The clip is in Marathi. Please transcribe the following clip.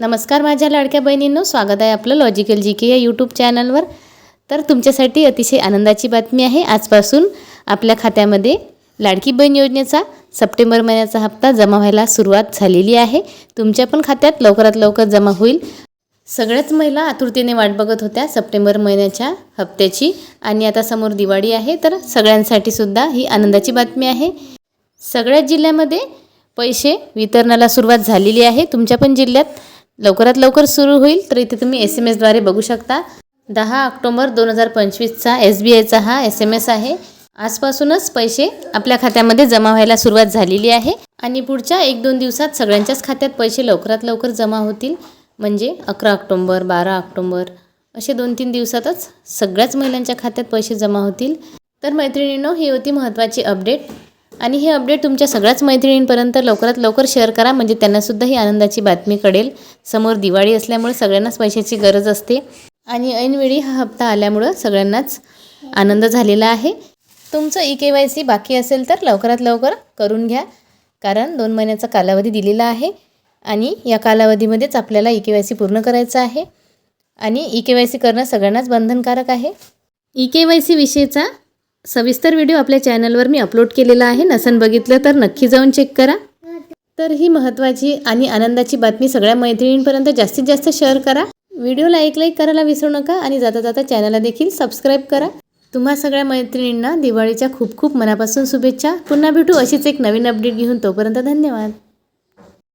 नमस्कार माझ्या लाडक्या बहिणींनो स्वागत आहे आपलं लॉजिकल जी के या यूट्यूब चॅनलवर तर तुमच्यासाठी अतिशय आनंदाची बातमी आहे. आजपासून आपल्या खात्यामध्ये लाडकी बहीण योजनेचा सप्टेंबर महिन्याचा हप्ता जमा व्हायला सुरुवात झालेली आहे. तुमच्या पण खात्यात लवकरात लवकर जमा होईल. सगळ्याच महिला आतुरतेने वाट बघत होत्या सप्टेंबर महिन्याच्या हप्त्याची. आणि आता समोर दिवाळी आहे तर सगळ्यांसाठी सुद्धा ही आनंदाची बातमी आहे. सगळ्याच जिल्ह्यामध्ये पैसे वितरणाला सुरुवात झालेली आहे. तुमच्या पण जिल्ह्यात लवकरात लवकर सुरू होईल तर इथे तुम्ही एस एम एसद्वारे बघू शकता. दहा ऑक्टोबर दोन हजार पंचवीसचा एस बी आयचा हा एस एम एस आहे. आजपासूनच पैसे आपल्या खात्यामध्ये जमा व्हायला सुरुवात झालेली आहे. आणि पुढच्या एक दोन दिवसात सगळ्यांच्याच खात्यात पैसे लवकरात लवकर जमा होतील. म्हणजे अकरा ऑक्टोंबर बारा ऑक्टोंबर असे दोन तीन दिवसातच सगळ्याच महिलांच्या खात्यात पैसे जमा होतील. तर मैत्रिणींनो ही होती महत्त्वाची अपडेट. आणि हे अपडेट तुमच्या सगळ्याच मैत्रिणींपर्यंत लवकरात लवकर शेअर करा. म्हणजे त्यांनासुद्धा ही आनंदाची बातमी कळेल. समोर दिवाळी असल्यामुळे सगळ्यांनाच पैशाची गरज असते. आणि ऐनवेळी हा हप्ता आल्यामुळं सगळ्यांनाच आनंद झालेला आहे. तुमचं ई के वाय सी बाकी असेल तर लवकरात लवकर करून घ्या. कारण दोन महिन्याचा कालावधी दिलेला आहे. आणि या कालावधीमध्येच आपल्याला ई के वाय सी पूर्ण करायचं आहे. आणि ई के वाय सी करणं सगळ्यांनाच बंधनकारक आहे. ई के वाय सी विषयीचा सविस्तर व्हिडिओ आपल्या चॅनलवर मी अपलोड केलेला आहे. नसन बघितलं तर नक्की जाऊन चेक करा. तर ही महत्त्वाची आणि आनंदाची बातमी सगळ्या मैत्रिणींपर्यंत जास्तीत जास्त शेअर करा. व्हिडिओला एक लाईक करायला विसरू नका आणि जाता जाता चॅनलला देखील सबस्क्राईब करा. तुम्हा सगळ्या मैत्रिणींना दिवाळीच्या खूप खूप मनापासून शुभेच्छा. पुन्हा भेटू अशीच एक नवीन अपडेट घेऊन तोपर्यंत धन्यवाद.